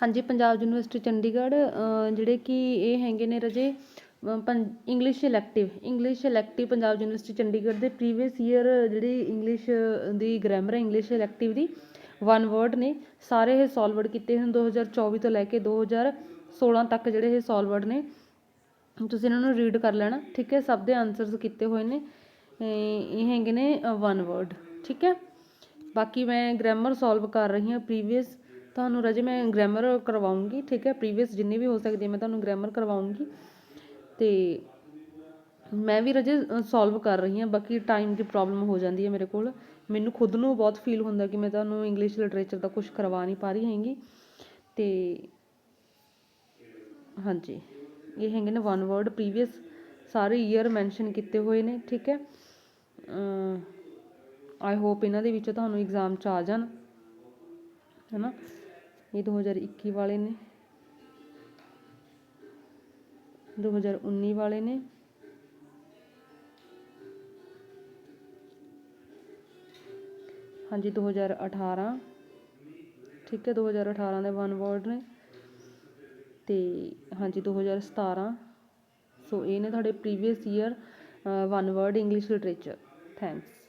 ਹਾਂਜੀ, ਪੰਜਾਬ ਯੂਨੀਵਰਸਿਟੀ ਚੰਡੀਗੜ੍ਹ ਜਿਹੜੇ ਕਿ ਇਹ ਹੈਗੇ ਨੇ ਰਜੇ English elective English elective Punjab University Chandigarh ਦੇ ਪ੍ਰੀਵੀਅਸ ਈਅਰ ਜਿਹੜੀ ਇੰਗਲਿਸ਼ ਦੀ ਗ੍ਰਾਮਰ ਹੈ ਇੰਗਲਿਸ਼ ਇਲੈਕਟਿਵ ਦੀ ਵਨ ਵਰਡ ਨੇ, ਸਾਰੇ ਇਹ ਸੋਲਵਡ ਕੀਤੇ ਹਨ 2024 ਤੋਂ ਲੈ ਕੇ 2016 ਤੱਕ ਜਿਹੜੇ ਇਹ ਸੋਲਵਡ ਨੇ। ਤੁਸੀਂ ਇਹਨਾਂ ਨੂੰ ਰੀਡ ਕਰ ਲੈਣਾ, ਠੀਕ ਹੈ, ਸਭ ਦੇ ਆਨਸਰਸ ਕੀਤੇ ਹੋਏ ਨੇ ਇਹ ਇਹ ਹੈਗੇ ਨੇ ਵਨ ਵਰਡ ਠੀਕ ਹੈ। ਬਾਕੀ ਮੈਂ ਗ੍ਰਾਮਰ ਸੋਲਵ ਕਰ ਰਹੀ ਹਾਂ ਪ੍ਰੀਵੀਅਸ ਤੁਹਾਨੂੰ ਰਾਜੇ ਮੈਂ ਗ੍ਰਾਮਰ ਕਰਵਾਉਂਗੀ, ਠੀਕ ਹੈ? ਪ੍ਰੀਵੀਅਸ ਜਿੰਨੀ ਵੀ ਹੋ ਸਕਦੀ ਹੈ, ਮੈਂ ਤੁਹਾਨੂੰ ਗ੍ਰਾਮਰ ਕਰਵਾਉਂਗੀ। ਅਤੇ ਮੈਂ ਵੀ ਰਾਜੇ ਸੋਲਵ ਕਰ ਰਹੀ ਹਾਂ, ਬਾਕੀ ਟਾਈਮ ਦੀ ਪ੍ਰੋਬਲਮ ਹੋ ਜਾਂਦੀ ਹੈ ਮੇਰੇ ਕੋਲ। ਮੈਨੂੰ ਖੁਦ ਨੂੰ ਬਹੁਤ ਫੀਲ ਹੁੰਦਾ ਕਿ ਮੈਂ ਤੁਹਾਨੂੰ ਇੰਗਲਿਸ਼ ਲਿਟਰੇਚਰ ਦਾ ਕੁਝ ਕਰਵਾ ਨਹੀਂ ਪਾ ਰਹੀ ਹੈਗੀ। ਤੇ ਹਾਂਜੀ, ਇਹ ਹੈਗੇ ਨੇ ਵਨ ਵਰਡ ਪ੍ਰੀਵੀਅਸ ਸਾਰੇ ਈਅਰ ਮੈਂਸ਼ਨ ਕੀਤੇ ਹੋਏ ਨੇ, ਠੀਕ ਹੈ? ਆਈ ਹੋਪ ਇਹਨਾਂ ਦੇ ਵਿੱਚੋਂ ਤੁਹਾਨੂੰ ਐਗਜ਼ਾਮ ਚ ਆ ਜਾਣ। ਹੈਨਾ? ਇਹ 2021 ਵਾਲੇ ਨੇ। 2019 ਵਾਲੇ ਨੇ। ਹਾਂਜੀ 2018 ਠੀਕ ਹੈ 2018 ਦੇ ਵਨ ਵਰਡ ਨੇ। ਤੇ ਹਾਂਜੀ 2017 ਸੋ ਇਹ ਨੇ ਤੁਹਾਡੇ previous year one word English literature thanks